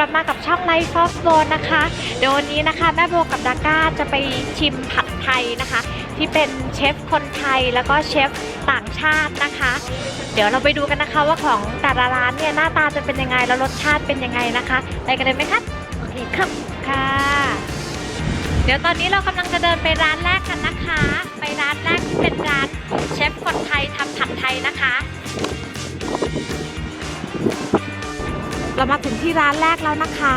ลับมากับช่องไลฟ์ฟอสโบนะคะเดี๋ยววันนี้นะคะ แม่โบกับดาก้าจะไปชิมผัดไทยนะคะ ที่เป็นเชฟคนไทยแล้วก็เชฟต่างชาตินะคะ เดี๋ยวเราไปดูกันนะคะว่าของแต่ละร้านเนี่ยหน้าตาจะเป็นยังไงแล้วรสชาติเป็นยังไงนะคะไปกันเลยไหมครับโอเคครับค่ะ เดี๋ยวตอนนี้เรากำลังจะเดินไปร้านแรกกันนะคะ ไปร้านแรกที่เป็นร้านเชฟคนไทยทำผัดไทยนะคะ เรามาถึงที่ร้านแรกแล้วนะคะ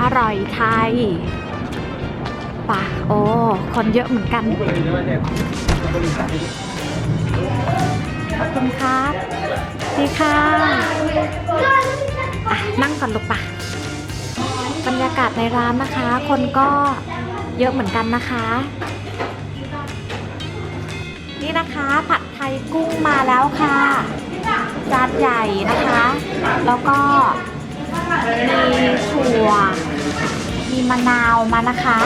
อร่อยไทยป่ะโอ้คนเยอะเหมือนกัน ขอบคุณครับดีค่ะอะ นั่งก่อนลูกป่ะ บรรยากาศในร้านนะคะ คนก็เยอะเหมือนกันนะคะ นี่นะคะ ผัดไทยกุ้งมาแล้วค่ะจานใหญ่นะคะ แล้วก็มีถั่วมีมะนาวมานะคะ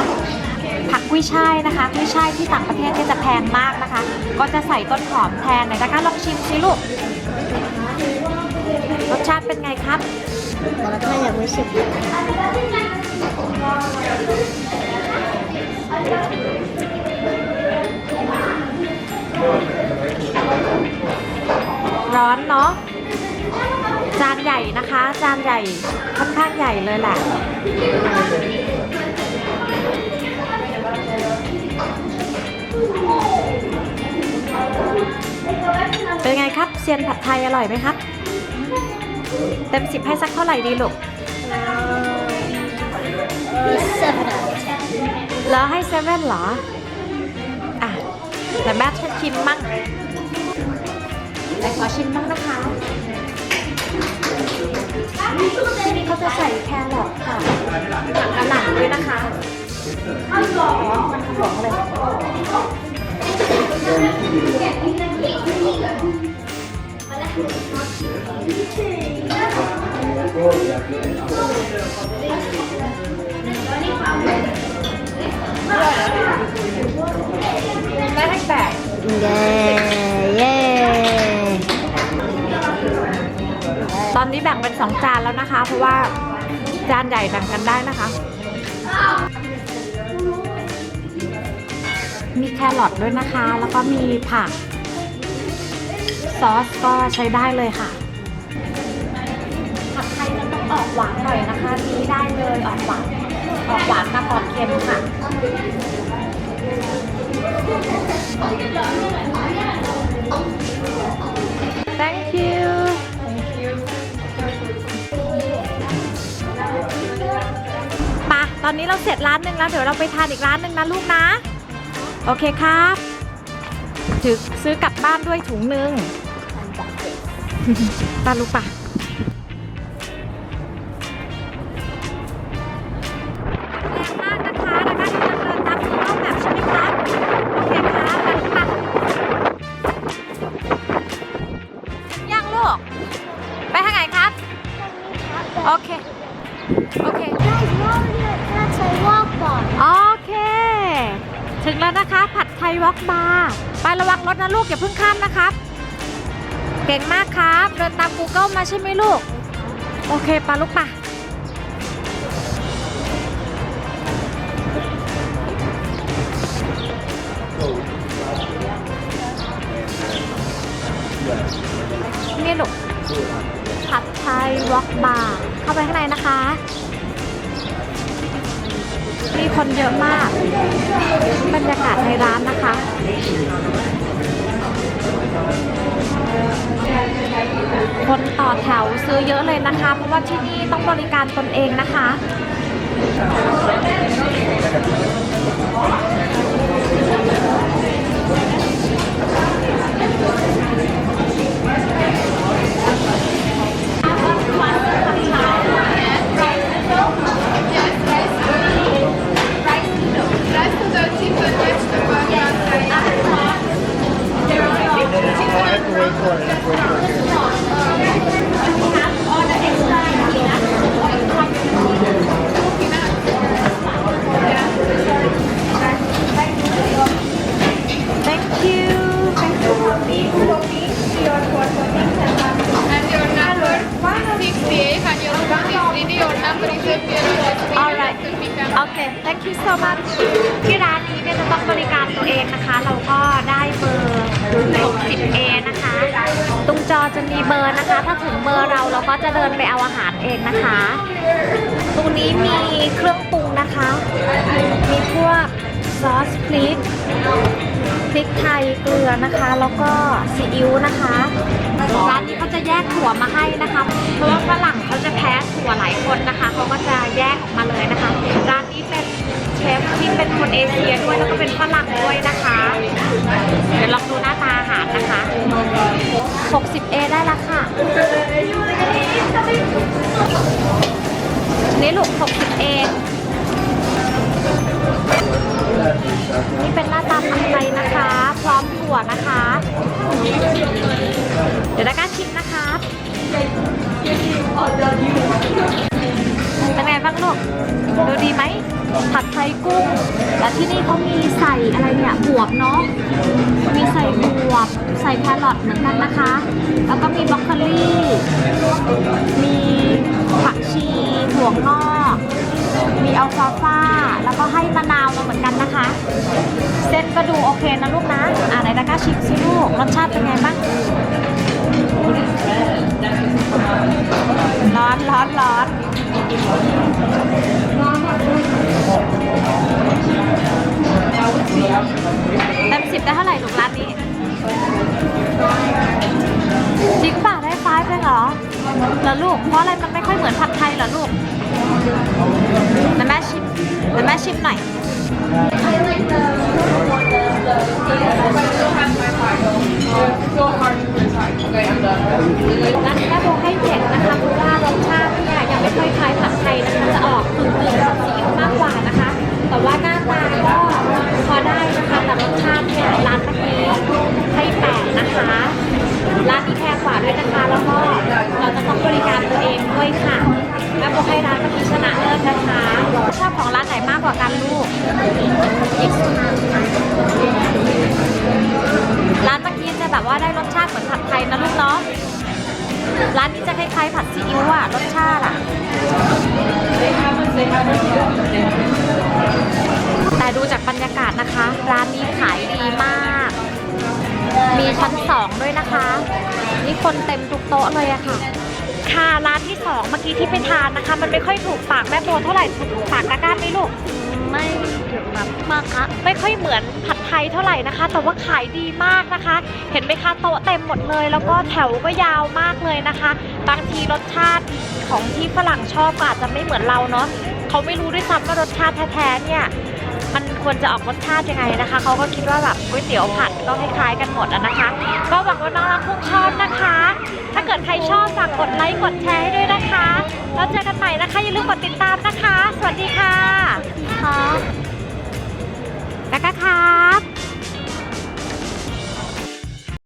ผักกุ้ยช่ายนะคะกุ้ยช่ายที่ต่างประเทศจะแพงมากนะคะ ก็จะใส่ต้นหอมแทนไหนนะคะลองชิมสิลูกรสชาติเป็นไงครับแต่ละท่านอยากไม่ชิม ร้อนเนาะจานใหญ่นะคะ จานใหญ่ค่อนข้างใหญ่เลยแหละเป็นไงครับเซียนผัดไทยอร่อยไหมครับ เต็มสิบให้สักเท่าไหร่ดีลูกเซเว่นแล้วให้เซเว่นเหรออะ แต่แม่จะชิมมั่งแต่ขอชิมบ้างนะคะที่นี่เขาจะใส่แครอทค่ะผักกระหล่ำด้วยนะคะอ๋อมันหวงเลย ไม่ให้แตกเย้เย้ตอนนี้แบ่งเป็นสองจานแล้วนะคะ เพราะว่าจานใหญ่แบ่งกันได้นะคะ มีแครอทด้วยนะคะ แล้วก็มีผัก ซอสก็ใช้ได้เลยค่ะ ผัดไทยมันต้องออกหวานหน่อยนะคะนี้ได้เลยออกหวานออกหวานกับออกเค็มค่ะ Thank you Thank you ปตอนนี้เราเสร็จร้านหนึ่งแล้ว เดี๋ยวเราไปทานอีกร้านหนึ่งนะลูกนะ โอเคครับถือซื้อกลับบ้านด้วยถุงหนึ่งตาลูกปะ ถึงแล้วนะคะ ผัดไทยวอกบาร์ไประวังรถนะลูกอย่าเพิ่งข้ามนะครับ เก่งมากครับ เดินตาม Google มาใช่ไหมลูก โอเคปาลูกปะนี่ลูกผัดไทยวอกบาร์เข้าไปข้างในนะคะ คนเยอะมาก บรรยากาศในร้านนะคะ คนต่อแถวซื้อเยอะเลยนะคะ เพราะว่าที่นี่ต้องบริการตนเองนะคะ ที่ร้านนี้เนี่ยจะต้องบริการตัวเองนะคะ เราก็ได้เบอร์ 60A นะคะ ตรงจอจะมีเบอร์นะคะ ถ้าถึงเบอร์เราเราก็จะเดินไปเอาอาหารเองนะคะ ตรงนี้มีเครื่องปรุงนะคะ มีพวกซอสพริกพริกไทยเกลือนะคะ แล้วก็ซีอิ๊วนะคะร้านนี้เขาจะแยกถั่วมาให้นะคะ เพราะว่าฝรั่งเขาจะแพ้ถั่วหลายคนนะคะเขาก็จะแยกออกมาเลยนะคะ เชฟที่เป็นคนเอเชียด้วยแล้วก็เป็นฝรั่งด้วยนะคะ เดี๋ยวลองดูหน้าตาอาหารนะคะ 60A ได้ละค่ะ นี่ลูก 60A นี่เป็นหน้าตาผัดไทยนะคะ พร้อมถั่วนะคะ เดี๋ยวดาก้าชิมนะคะเป็นไงบ้างลูก ดูดีไหม ผัดไทยกุ้งแต่ที่นี่เขามีใส่อะไรเนี่ยบวบเนาะ มีใส่บวบ ใส่แครอทเหมือนกันนะคะ แล้วก็มีบรอกโคลี มีผักชีถั่วงอก มีอัลฟาฟาแล้วก็ให้มะนาวมาเหมือนกันนะคะ เส้นก็ดูโอเคนะลูกนะ อ่าไหนดาก้าชิมสิลูก รสชาติเป็นไงบ้างร้อนร้อนร้อนเเหรอลูก เพราะอะไรมันไม่ค่อยเหมือนผัดไทยเหรอลูกเดี๋ยวแม่ชิมเดี๋ยวแม่ชิมหน่อยร้านแม่โบให้เจ็ดนะคะเพราะว่ารสชาติเนี่ยยังไม่ค่อยคล้ายผัดไทยนะคะจะออกกึ่งๆกับซีอิ๊วมากกว่านะคะ แต่ว่าหน้าตาก็พอได้นะคะแต่รสชาติเนี่ยร้านเมื่อกี้ให้แปดนะคะ ร้านนี้แพงกว่าด้วยนะคะแล้วก็เราจะต้องบริการตัวเองด้วยค่ะแม่โบให้ร้านเมื่อกี้ชนะเลิศนะคะชอบของร้านไหนมากกว่ากันลูกร้านเมื่อกี้จะแบบว่าได้รสชาติเหมือนผัดไทยนะลูกเนาะร้านนี้จะคล้ายๆผัดซีอิ๊วอะรสชาติอะแต่ดูจากบรรยากาศนะคะ ร้านนี้ขายดี 2 ด้วยนะคะ นี่คนเต็มทุกโต๊ะเลยอะค่ะ ค่ะร้านที่ 2 เมื่อกี้ที่ไปทานนะคะ มันไม่ค่อยถูกปากแม่โบเท่าไหร่ถูกปากกาก้าไหมลูกไม่ถึงแบบมากคะไม่ค่อยเหมือนผัดไทยเท่าไหร่นะคะ แต่ว่าขายดีมากนะคะ เห็นไหมคะโต๊ะเต็มหมดเลย แล้วก็แถวก็ยาวมากเลยนะคะ บางทีรสชาติของที่ฝรั่งชอบก็อาจจะไม่เหมือนเราเนาะเขาไม่รู้ด้วยซ้ำว่ารสชาติแท้ๆเนี่ยมันควรจะออกรสชาติยังไงนะคะ เขาก็คิดว่าแบบก๋วยเตี๋ยวผัดก็คล้ายๆกันหมดนะคะ ใครชอบฝากกดไลค์กดแชร์ให้ด้วยนะคะ แล้วเจอกันใหม่นะคะอย่าลืมกดติดตามนะคะ สวัสดีค่ะครับแล้วก็ครับ